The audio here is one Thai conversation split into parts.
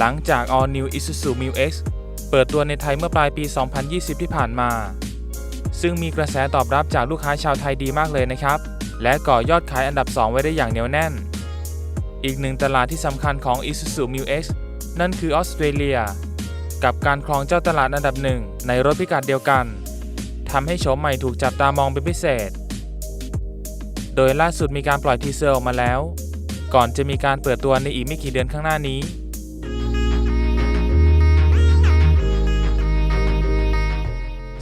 หลังจาก All New Isuzu Mu X เปิดตัวในไทยเมื่อปลายปี 2020 ที่ผ่านมา ซึ่งมีกระแสตอบรับจากลูกค้าชาวไทยดีมากเลยนะครับ และก่อยอดขายอันดับ 2 ไว้ได้อย่างเหนียวแน่น อีกหนึ่งตลาดที่สำคัญของ Isuzu Mu X นั่นคือออสเตรเลีย กับการครองเจ้าตลาดอันดับหนึ่งในรถพิกัดเดียวกันทำให้โฉมใหม่ถูกจับตามองเป็นพิเศษ โดยล่าสุดมีการปล่อยทีเซอร์ออกมาแล้ว ก่อนจะมีการเปิดตัวในอีกไม่กี่เดือนข้างหน้านี้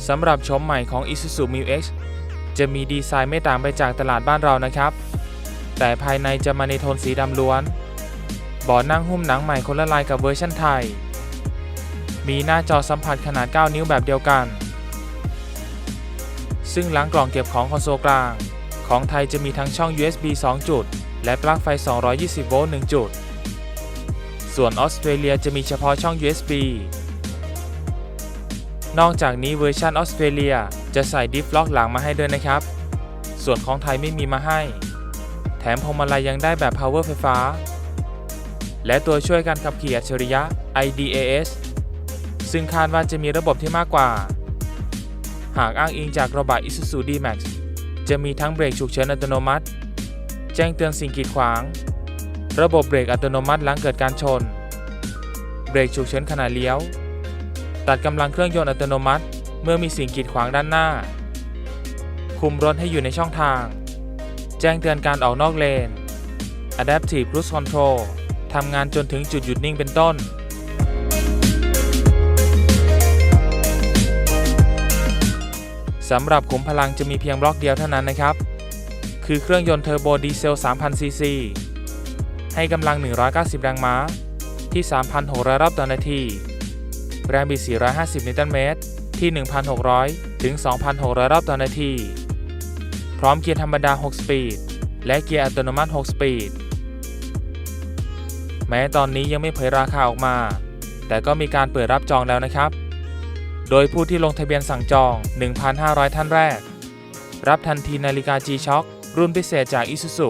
สำหรับโฉมใหม่ของ Isuzu Mu X จะมีดีไซน์ไม่ต่างไปจากตลาดบ้านเรานะครับ แต่ภายในจะมาในโทนสีดำล้วนเบาะนั่งหุ้มหนังใหม่คนละลายกับเวอร์ชันไทย มีหน้าจอสัมผัสขนาด 9 นิ้วแบบเดียวกัน ซึ่งหลังกล่องเก็บของคอนโซลกลาง ของไทยจะมีทั้งช่อง USB 2 จุด และปลั๊กไฟ 220 โวลต์ 1 จุด ส่วนออสเตรเลียจะมีเฉพาะช่อง USB นอกจากนี้เวอร์ชันออสเตรเลียจะใส่ดิฟล็อกหลังมาให้ด้วยนะครับ ส่วนของไทยไม่มีมาให้ แถมพวงมาลัยยังได้แบบ power ไฟฟ้า และตัวช่วยการขับขี่อัจฉริยะ IDAS ซึ่งคาดว่าจะมีระบบที่มากกว่า หากอ้างอิงจากกระบะ Isuzu D-Max จะมีทั้งเบรกฉุกเฉินอัตโนมัติ แจ้งเตือนสิ่งกีดขวาง ระบบเบรกอัตโนมัติหลังเกิดการชน เบรกฉุกเฉินขณะเลี้ยว ตัดกำลังเครื่องยนต์อัตโนมัติ เมื่อมีสิ่งกีดขวางด้านหน้า คุมรถให้อยู่ในช่องทาง แจ้งเตือนการออกนอกเลน Adaptive Cruise Control ทำงานจนถึงจุดหยุดนิ่งเป็นต้น สำหรับขุมพลังจะมีเพียงบล็อกเดียวเท่านั้นนะครับ คือเครื่องยนต์เทอร์โบดีเซล 3,000 ซีซี ให้กำลัง 190 แรงม้า ที่ 3,600 รอบต่อนาที แรงบิด 450 นิวตันเมตร ที่ 1,600 ถึง 2,600 รอบต่อนาที พร้อมเกียร์ธรรมดา 6 สปีด และเกียร์อัตโนมัติ 6 สปีด แม้ตอนนี้ยังไม่เผยราคาออกมา แต่ก็มีการเปิดรับจองแล้วนะครับ โดยผู้ที่ลงทะเบียนสั่งจอง 1,500 ท่านแรก รับทันทีนาฬิกา G-Shock รุ่นพิเศษจาก Isuzu